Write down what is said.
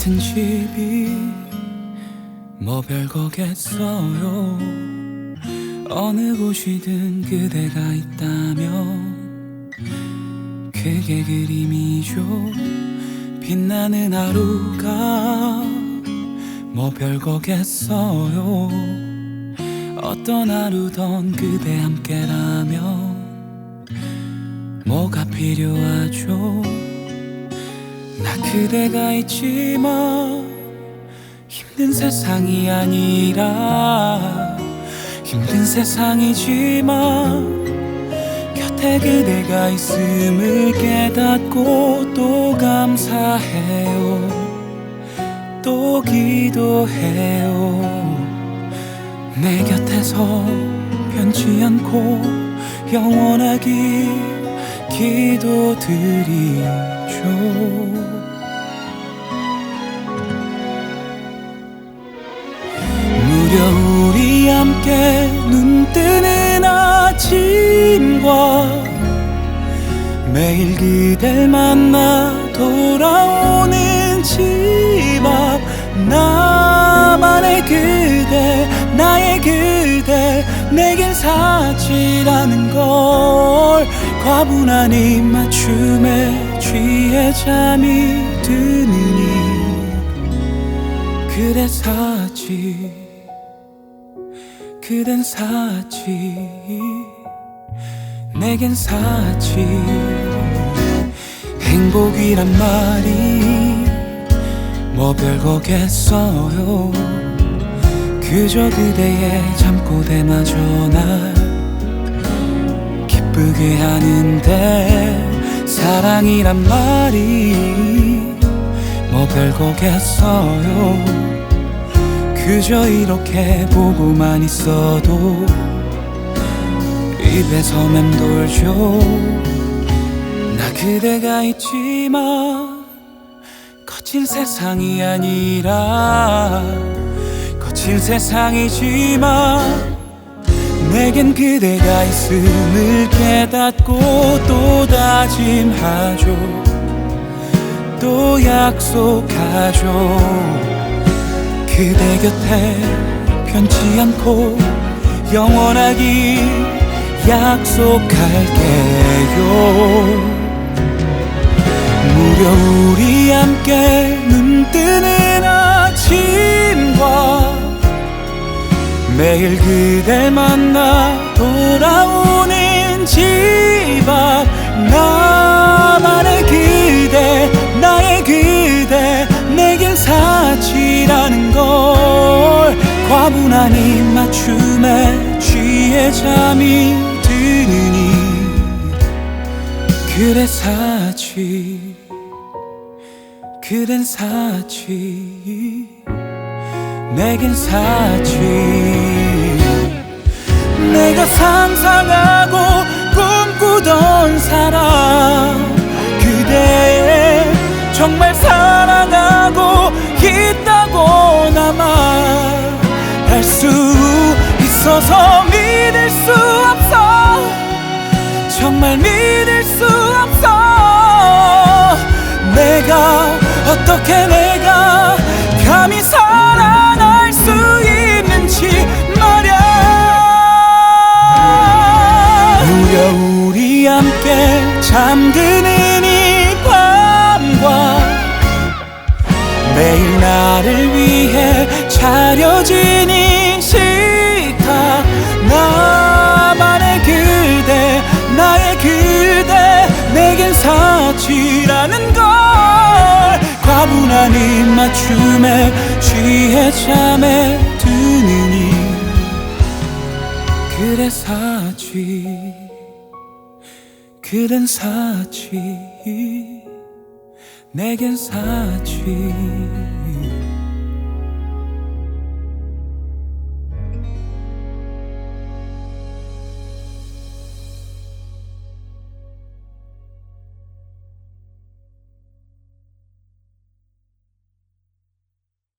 같은 집이 뭐 별거겠어요? 어느 곳이든 그대가 있다면 그게 그림이죠. 빛나는 하루가 뭐 별거겠어요? 어떤 하루던 그대 함께라면 뭐가 필요하죠? 나 그대가 있지만 힘든 세상이 아니라 힘든 세상이지만 곁에 그대가 있음을 깨닫고 또 감사해요. 또 기도해요. 내 곁에서 변치 않고 영원하기 기도드리죠 무려 우리 함께 눈 뜨는 아침과 매일 그댈 만나 돌아오는 집 앞 나만의 그대 나의 그대 내겐 사치라는 걸 과분한 입맞춤에 취해 잠이 드느니 그대 사치 그댄 사치 내겐 사치. 행복이란 말이 뭐 별거겠어요? 그저 그대의 잠꼬대마저 날 기쁘게 하는데 사랑이란 말이 뭐 별거겠어요 그저 이렇게 보고만 있어도 입에서 맴돌죠. 나 그대가 있지만 거친 세상이 아니라 거친 세상이지만 내겐 그대가 있음을 깨닫고 또 다짐하죠. 또 약속하죠 그대 곁에 변치 않고 영원하기 약속할게요. 무려 우리 함께 눈 뜨는 아침과 매일 그댈 만나 돌아오는 집 앞 나 과분한 입맞춤에 취해 잠이 드느니 그대 사치 그댄 사치 내겐 사치. 내가 상상하고 꿈꾸던 사람 그대 정말 사랑하 있어서 믿을 수 없어. 정말 믿을 수 없어. 내가 어떻게 내가 감히 사랑할 수 있는지 말야 무려 우리 함께 잠드는 이 밤과 매일 나를 위해 차려진 이식 춤에 취해 잠에 드느니 그대 사치 그댄 사치 내겐 사치